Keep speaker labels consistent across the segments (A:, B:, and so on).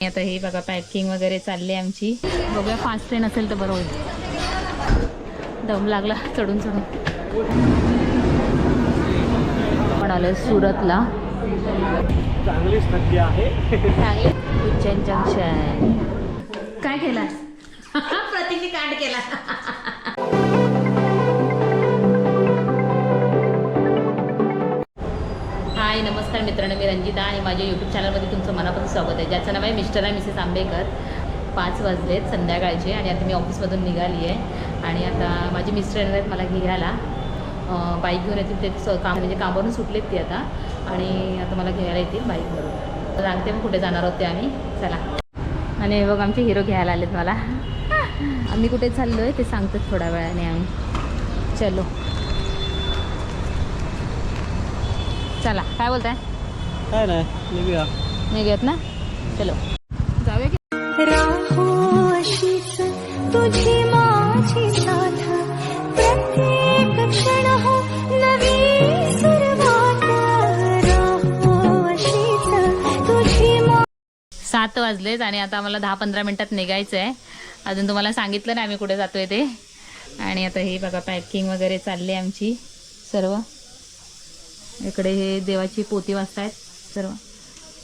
A: आता ही बघा पॅकिंग वगैरे चालली आहे आमची. बघूया फास्ट ट्रेन असेल तर बरं होईल. दम लागला चढून चढून. पण आलोय सुरतला.
B: चांगलीच नक्की आहे.
A: चांगले. उज्जैन जंक्शन काय केला प्रतीकने कांड केला. हाय नमस्कार मित्रांनो मी रंजिता आणि माझ्या यूट्यूब चॅनलमध्ये तुमचं मनापासून स्वागत आहे. ज्याचं नाव आहे मिस्टर आणि मिसेस आंबेकर. पाच वाजलेत संध्याकाळचे आणि आता मी ऑफिसमधून निघाली आहे. आणि आता माझे मिस्टर येणार आहेत मला घ्यायला. बाईक घेऊन येतील ते स- काम म्हणजे कामावरून सुटलेत ती आता. आणि आता मला घ्यायला येतील बाईकवरून. तर सांगते मग कुठे जाणार होते आम्ही. चला. आणि बघ आमचे हिरो घ्यायला आलेत मला. आम्ही कुठे चाललो आहे ते सांगतात थोड्या वेळाने आम्ही. चलो. चला काय बोलताय?
B: काय नाही निघूया.
A: निघूयात ना? चलो. जाऊया की.
C: राहो अशीच तुझी माझी साथ. प्रत्येक क्षण हो नवी सुरुवात. राहो अशीच तुझी मा
A: सात वाजलेत आणि आता आम्हाला दहा पंधरा मिनटात निघायचं आहे अजून तुम्हाला सांगितलं नाही आम्ही कुठे जातोय ते. आणि आता ही बघा पॅकिंग वगैरे चालली आहे आमची सर्व. इकडे हे देवाची पोती वाजतायत. सर्व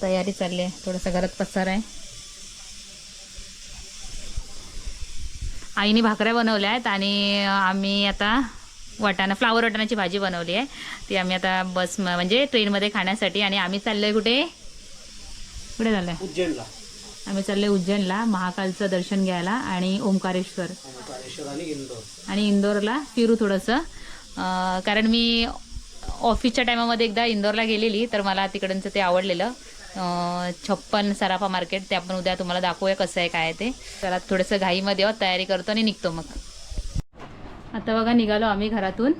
A: तयारी चालली आहे. थोडंसं घरात पसार आहे. आईने भाकऱ्या बनवल्या आहेत आणि आम्ही आता वाटाणा फ्लावर वाटाण्याची भाजी बनवली आहे. ती आम्ही आता बस म्हणजे ट्रेनमध्ये खाण्यासाठी आणि आम्ही चाललोय कुठे? कुठे चाललोय?
B: उज्जैनला.
A: आम्ही चाललोय उज्जैनला महाकालचं दर्शन घ्यायला आणि ओंकारेश्वर.
B: आणि इंदोर.
A: आणि इंदोरला फिरू थोडंसं. कारण मी ऑफिसच्या टायमामध्ये एकदा इंदोरला गेलेली तर मला तिकडचं ते आवडलेलं. छप्पन सराफा मार्केट ते आपण उद्या तुम्हाला दाखवूया कसं आहे काय ते. चला थोडंसं घाईमध्ये तयारी करतो आणि निघतो मग. आता बघा निघालो आम्ही घरातून.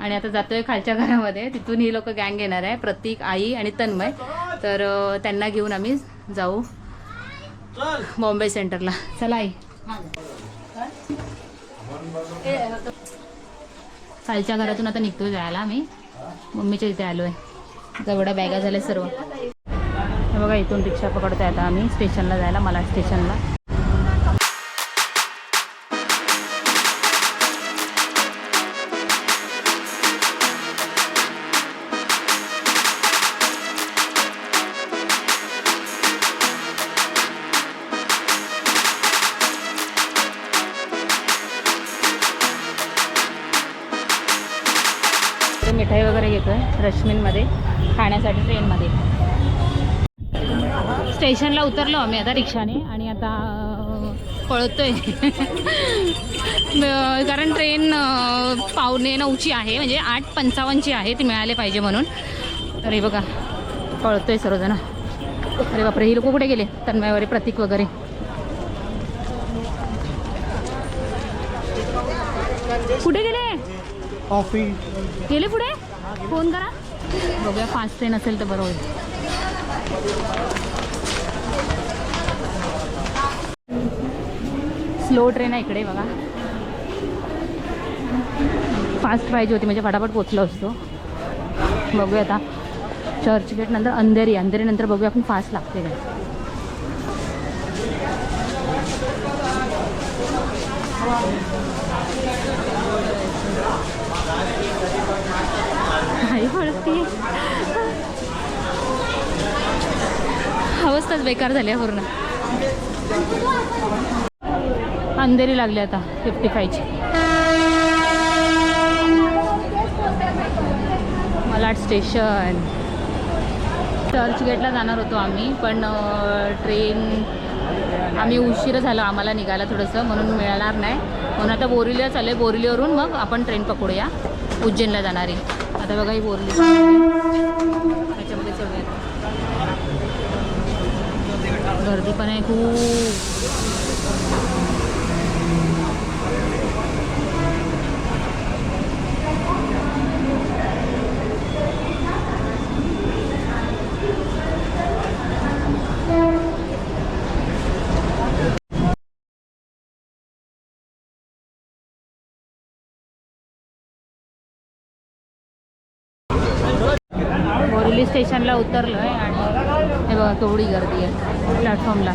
A: आणि आता जातोय खालच्या घरामध्ये. तिथून ही लोक गँग येणार आहे प्रतीक आई आणि तन्मय. तर त्यांना घेऊन आम्ही जाऊ. बॉम्बे सेंटरला. चला आई. खालच्या घरातून आता निघतोय जायला आम्ही. मम्मीच्या इथे आलो आहे जवळ बॅगा झाल्या सर्व. हे बघा इथून रिक्षा पकडतोय आता आम्ही. स्टेशनला जायला मला स्टेशनला. रश्मीनमध्ये खाण्यासाठी ट्रेनमध्ये. स्टेशनला उतरलो आम्ही आता रिक्षाने आणि आता पळतोय. कारण ट्रेन पावणे नऊची आहे म्हणजे आठ पंचावन्नची आहे ती मिळाले पाहिजे म्हणून. हे बघा पळतोय सर्वजण. अरे बापरे ही लोक कुठे गेले? तन्मयवारी प्रतीक वगैरे. कुठे गेले?
B: कॉफी
A: गेले पुढे? फोन करा. बघूया फास्ट ट्रेन असेल तर बरं होईल. स्लो ट्रेन आहे इकडे बघा. फास्ट पाहिजे होती म्हणजे फटाफट पोचलो असतो. बघूया आता. चर्च गेट नंतर अंधेरी अंधेरी नंतर बघूया आपण फास्ट लागते काय. आई पळती अवस्थाच बेकार झाली आहे पूर्ण. अंधेरी लागली आता फिफ्टी फायची मलाड स्टेशन. चर्च गेटला जाणार होतो आम्ही पण ट्रेन आम्ही उशीर झालो आम्हाला निघायला थोडंसं म्हणून मिळणार नाही. म्हणून आता बोरिवलीला चालू आहे बोरिवलीवरून मग आपण ट्रेन पकडूया. उज्जैनला जाणारी. आता बघा ही बोरली. त्याच्यामध्ये चढूया गर्दी पण आहे खूप. बोरिवली स्टेशनला उतरलो आहे आणि हे बघा केवढी गर्दी आहे. प्लॅटफॉर्मला.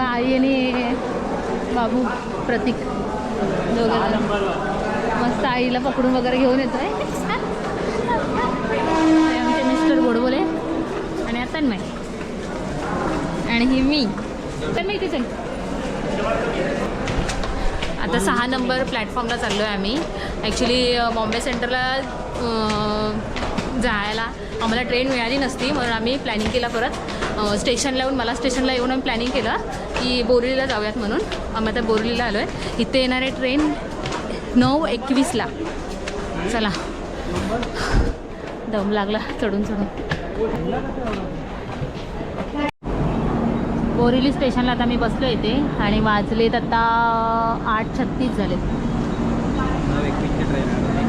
A: आई आणि बाबू प्रतीक दोघं मस्त आईला पकडून वगैरे घेऊन येतोय. आहे आमचे मिस्टर गोडबोले. आणि तन्मय. आणि ही मी. तन्मय इथे चल. आता सहा नंबर प्लॅटफॉर्मला चाललो आहे आम्ही ॲक्च्युली बॉम्बे सेंटरला जायला आम्हाला ट्रेन मिळाली नसती म्हणून आम्ही प्लॅनिंग केला परत. स्टेशनला येऊन मला स्टेशनला येऊन आम्ही प्लॅनिंग केलं की बोरिवलीला जाऊयात म्हणून. आम्ही आता बोरिवलीला आलो आहे इथे येणारे ट्रेन नऊ एकवीसला. चला. दम लागला चढून चढून. बोरिवली स्टेशनला आता मी बसलो इथे आणि वाजलेत आता आठ छत्तीस झालेत.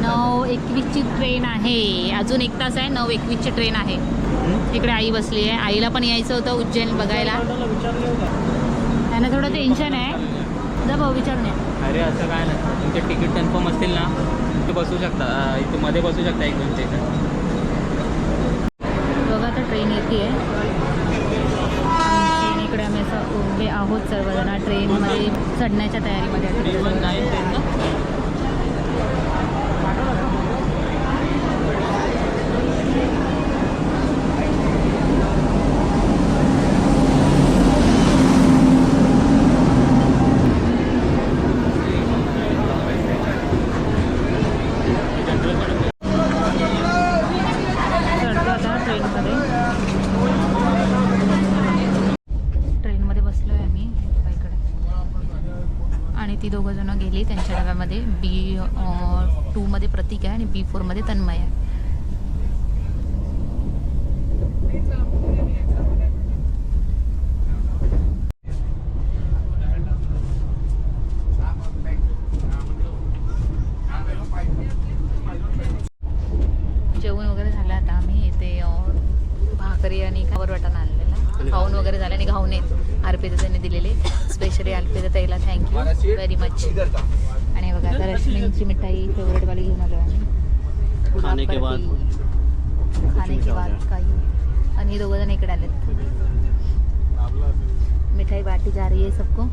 A: नऊ एकवीसची ट्रेन आहे. अजून एक तास आहे नऊ एकवीसची ट्रेन आहे. इकडे आई बसली आहे. आईला पण यायचं होतं उज्जैन बघायला. त्यांना थोडं टेन्शन आहे. जा भाऊ विचारून या.
D: अरे असं काय नाही. तुमचे तिकीट कन्फर्म असतील ना. इथे बसू शकता. इथे मध्ये बसू शकता एक दोन स्टेशन
A: बघा आता ट्रेन येते आहे इकडे आम्ही असं उभे आहोत सर्वजण ट्रेनमध्ये चढण्याच्या तयारीमध्ये आहे. चढतो आता ट्रेनमध्ये ट्रेनमध्ये बसलो आहे आम्ही इकडे आणि ती दोघंजणं गेली. त्यांच्या डब्यामध्ये बी टूमध्ये प्रतीक आहे आणि बी फोरमध्ये तन्मय आहे जेवण वगैरे झालं आता आम्ही इथे अं, भाकरी आणि खावर वाटण आणलेला खाऊन वगैरे झालं आणि घाऊन त्यांनी दिलेले. स्पेशली अर्पिता ताईला थँक्यू व्हेरी मच आणि बघा आता रश्मींची मिठाई फेवरेटवाली घेऊन आलो आम्ही.
B: खाने के बाद
A: खाने के बाद काही. आणि हे दोघं जण इकडे आलेत. मिठाई बाटी जा रही है सबको.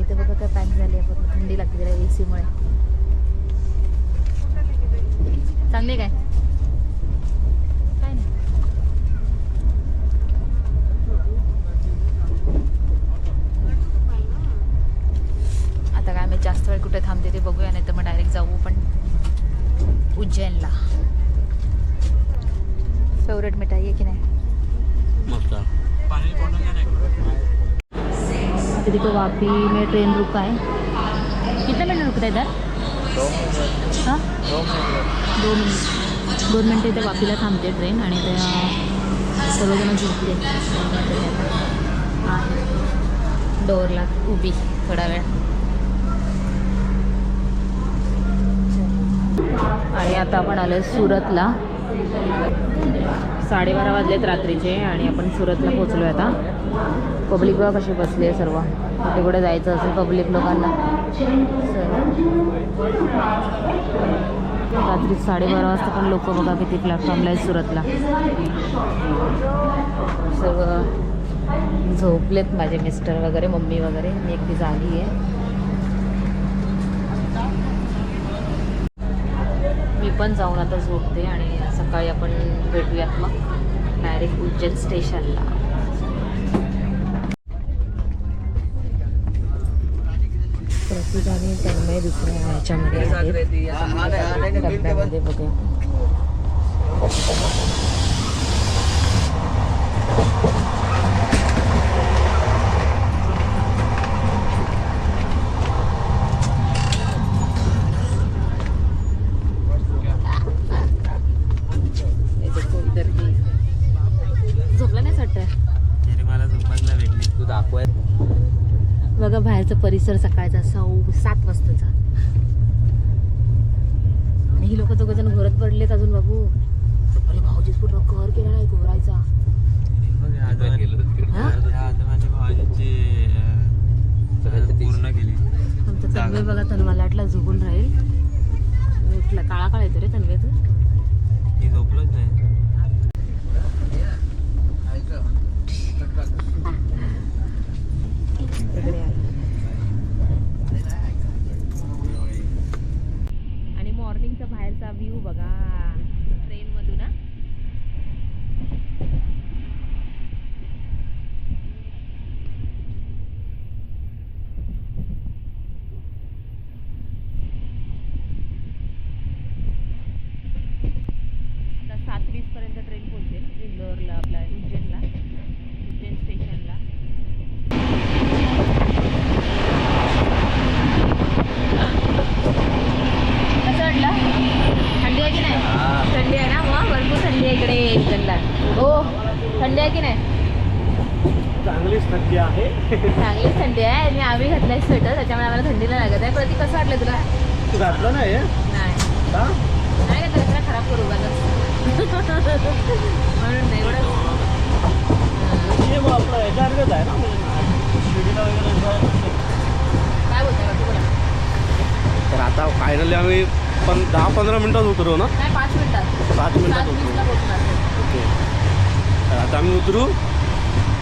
A: इथे बघा काय पॅक झाली आहे पूर्ण. थंडी लागते जरा ए सीमुळे चांगली काय नाही आता काय आम्ही जास्त वेळ कुठे थांबते ते बघूया नाही तर मग डायरेक्ट जाऊ पण उज्जैनला. फेवरेट मिठाई आहे की नाही? देखो वापी में ट्रेन रुका है कितने मिनट रुकता है इधर हाँ? दोन मिनिट. दोन मिनटं इथे वापीला थांबते ट्रेन आणि ते सर्वजण झोपले. आहे. डोअरला उभी थोडा वेळ. आणि आता आपण आलो आहे सुरतला. साडेबारा वाजलेत रात्रीचे आणि आपण सुरतला पोचलो आहे आता. पब्लिक बघा कशी बसली आहे सर्व. तिकडे कुठे जायचं असेल पब्लिक लोकांना. रात्री साडेबारा वाजता पण लोक बघा किती प्लॅटफॉर्मला आहे सुरतला. सर्व झोपलेत माझे मिस्टर वगैरे मम्मी वगैरे. मी एकटी जागी आहे मी पण जाऊन आता झोपते आणि सकाळी आपण भेटूयात मग. डायरेक्ट उज्जैन स्टेशनला प्रतीक आणि तन्मय दुसऱ्या ह्याच्यामध्ये बघूया हे देखो इधर ही. झोपला नाही वाटतं
D: अरे मला झोपच नाही भेटली तू दाखवाय
A: बघा बाहेरचा परिसर सकाळचा सऊ सात वाजताचा. आणि ही लोक दोघं जण घोरत पडलेत अजून बाबू. अरे भाऊजीच पूर्ण कर केला नाही घोरायचा
D: पूर्ण केली
A: तन्वे बघा तन्वाला वाटला झुकून राहील. उठला काळा काळा येतो रे तन्वे तू
D: ही झोपलंच नाही
A: इकडे आहे. आणि मॉर्निंगचा बाहेरचा व्ह्यू बघा ट्रेन मधून ना आता सात वीस पर्यंत ट्रेन पोहोचेल इंदोरला आपल्या उज्जैनला उज्जैन स्टेशनला कसं वाटलं थंडी आहे की नाही थंडी आहे ना मग भरपूर थंडी आहे इकडे उज्जैनला हो थंडी आहे की नाही
B: चांगलीच थंडी आहे
A: चांगलीच थंडी आहे आणि आम्ही घातलाय स्वेटर त्याच्यामुळे आम्हाला थंडी नाही लागत आहे प्रति कसं वाटलं तुला
B: तू घातलं नाही हे?
A: नाही
B: का?
A: नाही का त्याला खराब करू का म्हणून नाही एवढं
B: हे मग आहे ना शिर्डीला वगैरे.
A: काय
B: तर आता फायनली आम्ही पण दहा पंधरा मिनिटात उतरू ना?
A: नाही पाच मिनिटात.
B: पाच मिनिटात उतरू. ओके. तर आता आम्ही उतरू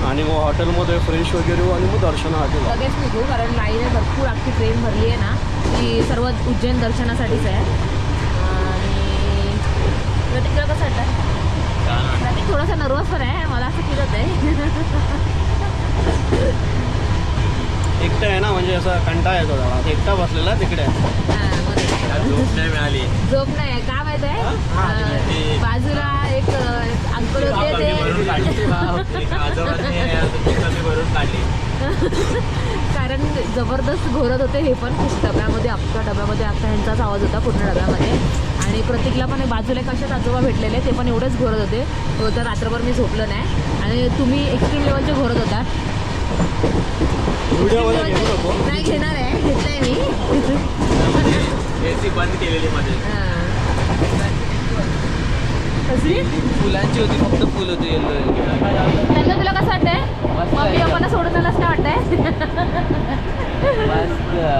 B: आणि मग हॉटेलमध्ये फ्रेश वगैरे होऊ आणि मग दर्शनासाठी जाऊ.
A: लगेच निघू कारण लाईन आहे भरपूर अख्खी ट्रेन भरली आहे ना ती सर्व उज्जैन दर्शनासाठीच आहे. आणि प्रतीकला कसं वाटतं प्रतीक थोडासा नर्वस पण आहे मला असं फील होत आहे
B: एकटं आहे ना म्हणजे असं कंटाळा येतो जरा. एकटा बसलेला तिकडे.
D: झोप नाही मिळाली.
A: झोप नाही. का माहीत आहे? बाजूला एक अंकल होते कारण जबरदस्त घोरत होते हे पण खूप डब्यामध्ये अख्खा डब्यामध्ये अख्खा ह्यांचाच आवाज होता पूर्ण डब्यामध्ये. आणि प्रत्येकला पण बाजूला कशात आजोबा भेटलेले ते पण एवढेच घोरत होते. तर रात्रभर मी झोपलं नाही. आणि तुम्ही एक्स्ट्रीम लेवलचे घोरत होतात
B: व्हिडिओमध्ये घेऊन नको
A: नाही घेणार आहे घेतलंय मी.
D: एसी बंद केलेली मध्ये
A: हां. कसली?
D: फुलांची होती फक्त फुल होती येल्लो
A: त्यांना तुला कसं वाटतंय? मम्मी
D: आहे.
A: पप्पांना सोडून त्यालाच काय वाटतंय?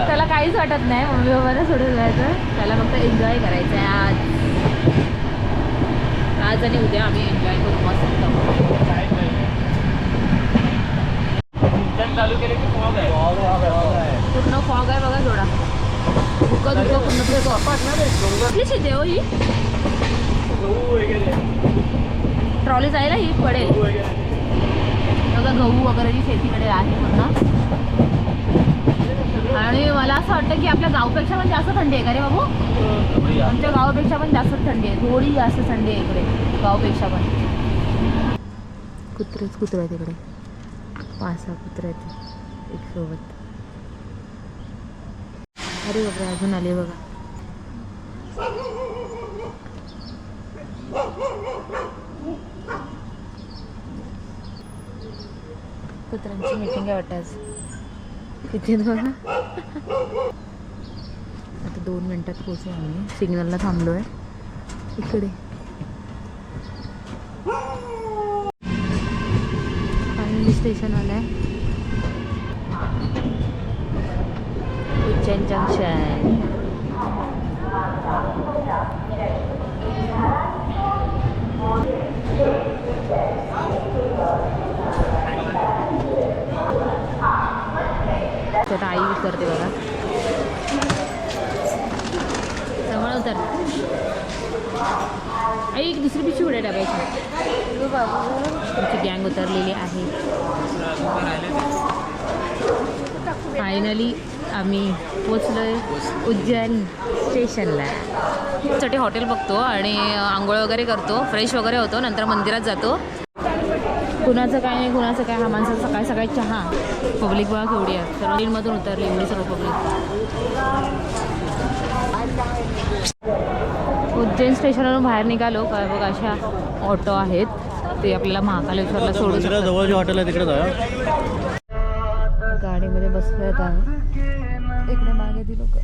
A: त्याला काहीच वाटत नाही मम्मी पप्पाला सोडून जायचं. त्याला फक्त एन्जॉय करायचं आहे आज. आज आणि उद्या आम्ही एन्जॉय करू मस्त.
D: चालू केले की फॉग आहे.
A: पूर्ण फॉग आहे बघा थोडा धुकं धुकं पूर्ण धुकं. कुठली शेती आहे हो ही. ट्रॉली जायला ही पडेल. बघा गहू वगैरे जी शेतीकडे आहे पूर्ण. आणि मला असं वाटतं की आपल्या गावपेक्षा पण जास्त थंडी आहे का रे बाबू? आमच्या गावापेक्षा पण जास्त थंडी आहे. थोडी जास्त थंडी आहे इकडे. गावापेक्षा पण. कुत्रेच कुत्रे आहेत इकडे पाच सहा कुत्रे आहेत एक सोबत. अरे बापरे अजून आले बघा. कुत्र्यांची मीटिंग आहे वाटतं आज. किती बघा? आता दोन मिनटात पोचू आम्ही. सिग्नलला थांबलो आहे इकडे. स्टेशन आलं आहे. उज्जैन जंक्शन तर आई करते बघा जवळ उतर आई एक दुसरी पिशवी उड्या टाकायची तुमची गँग उतरलेली आहे फायनली आम्ही पोचलोय उज्जैन स्टेशनला. साठी हॉटेल बघतो आणि आंघोळ वगैरे करतो फ्रेश वगैरे होतो नंतर मंदिरात जातो. कुणाचं काय नाही कुणाचं काय हा माणसं सकाळी सकाळी चहा. पब्लिक बघा केवढी आहे. सर्व ट्रेनमधून उतरली एवढी सर्व पब्लिक. उज्जैन स्टेशनवरून बाहेर निघालो काय बघा अशा ऑटो आहेत. ते आपल्याला महाकालेश्वरला सोडू शकतात.
B: मंदिराजवळ जे हॉटेल आहे तिकडे जाऊया.
A: बसलेत इकडे मागे ती लोक.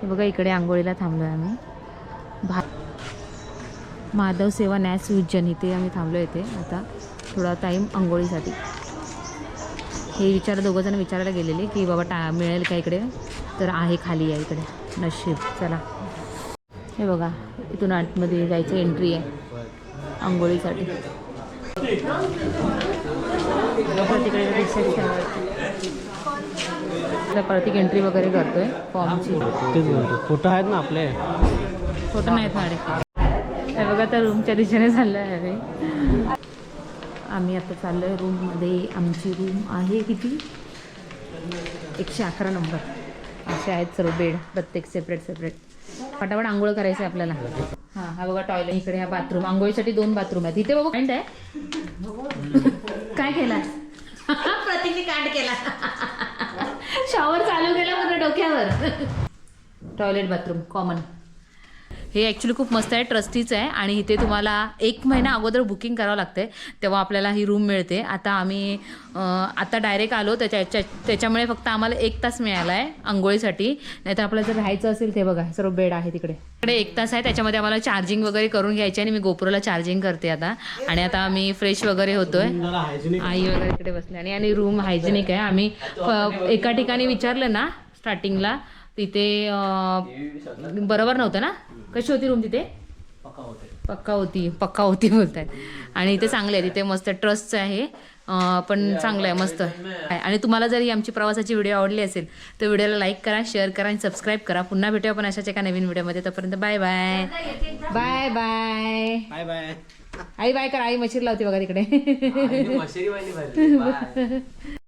A: हो. बघा इकडे आंघोळीला थांबलो आहे आम्ही. भा माधव सेवा न्यास उज्जन इथे आम्ही थांबलो इथे. आता थोडा टाईम आंघोळीसाठी. हे विचार दोघंजण विचारायला गेलेले की बाबा टा मिळेल का इकडे? तर आहे खाली आहे इकडे. नशीब चला. हे बघा इथून आतमध्ये जायचं एंट्री आहे. आंघोळीसाठी. तिकडे रिसेप्शन एंट्री वगैरे करतोय फॉर्मची
B: फोटो आहेत ना आपले?
A: फोटो नाहीत माडे हे बघा तर रूमच्या दिशेने चाललो आहे आम्ही. आम्ही आता चाललो आहे रूममध्ये आमची रूम आहे किती? एकशे अकरा नंबर असे आहेत सर्व बेड प्रत्येक सेपरेट सेपरेट फटाफट आंघोळ करायचं आहे आपल्याला. हां हा बघा टॉयलेट इकडे हा बाथरूम आंघोळीसाठी दोन बाथरूम आहेत. इथे बाबा पॉईंट आहे? काय केला प्रतीकने कांड केला. शॉवर चालू केला पूर्ण डोक्यावर. टॉयलेट बाथरूम कॉमन हे ॲक्च्युली खूप मस्त आहे ट्रस्टीच आहे आणि इथे तुम्हाला एक महिना अगोदर बुकिंग करावं लागते तेव्हा आपल्याला ही रूम मिळते. आता आम्ही आता डायरेक्ट आलो त्याच्या त्याच्यामुळे फक्त आम्हाला एक तास मिळाला आहे आंघोळीसाठी. नाहीतर आपल्याला जर राहायचं असेल ते बघा सर्व बेड आहे तिकडे. इकडे एक तास आहे त्याच्यामध्ये आम्हाला चार्जिंग वगैरे करून घ्यायची आणि मी गोप्रोला चार्जिंग करते आता. आणि आता आम्ही फ्रेश वगैरे होतोय. आई वगैरे इकडे बसले आणि आणि रूम हायजेनिक आहे. आम्ही एका ठिकाणी विचारलं ना स्टार्टिंगला तिथे बरोबर नव्हतं ना? कशी होती रूम तिथे? पक्का होती. पक्का होती बोलतायत. आणि इथे चांगले आहे तिथे मस्त ट्रस्टचं आहे. पण चांगलं आहे मस्त. आहे आणि तुम्हाला जर आमची प्रवासाची व्हिडिओ आवडली असेल तर व्हिडिओला लाईक करा शेअर करा आणि सबस्क्राईब करा. पुन्हा भेटूया आपण अशाच एका नवीन व्हिडिओमध्ये तोपर्यंत bye bye bye bye
D: bye bye
A: आई बाय करा. आई मशीर लावते बघा तिकडे.